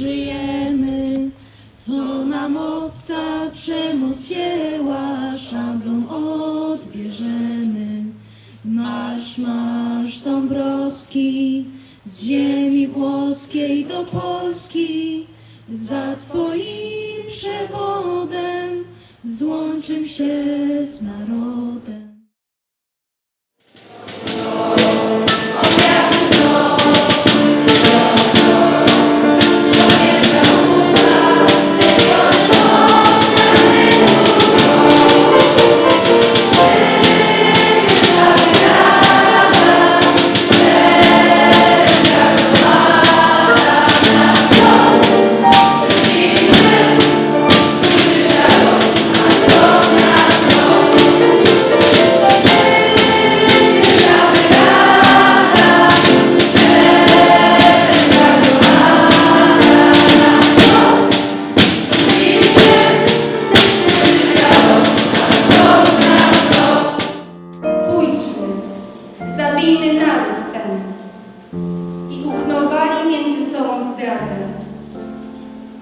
żyjemy, co nam obca przemoc jęła, szablon odbierzemy. Marsz, marsz Dąbrowski, z ziemi włoskiej do Polski, za Twoim przewodem złączym się z narodem.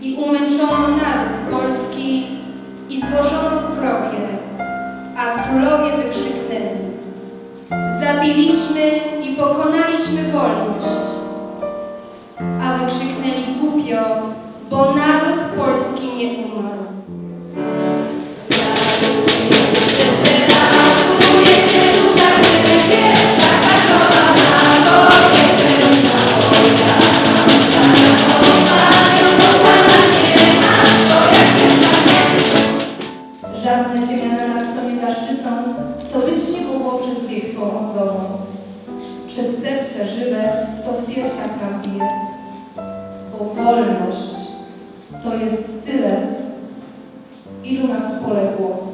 I umęczono naród polski i złożono w grobie, a królowie wykrzyknęli. Zabiliśmy i pokonaliśmy wolność. A wykrzyknęli głupio, bo naród polski nie umarł. Przez serce żywe, co w piersiach nam bije. Bo wolność to jest tyle, ilu nas poległo.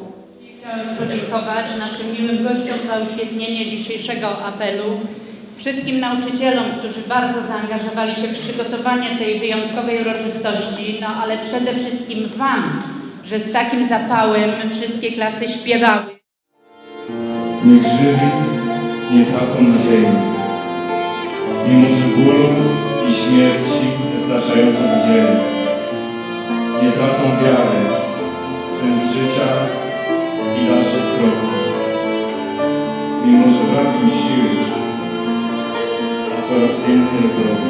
Chciałem podziękować naszym miłym gościom za uświetnienie dzisiejszego apelu, wszystkim nauczycielom, którzy bardzo zaangażowali się w przygotowanie tej wyjątkowej uroczystości, no ale przede wszystkim Wam, że z takim zapałem wszystkie klasy śpiewały. Niech żywi nie tracą nadziei. Mimo że bólu i śmierci wystarczająco widzieli. Nie tracą wiary, sens życia i dalszych kroków. Mimo że brak im siły, a coraz więcej wrogów.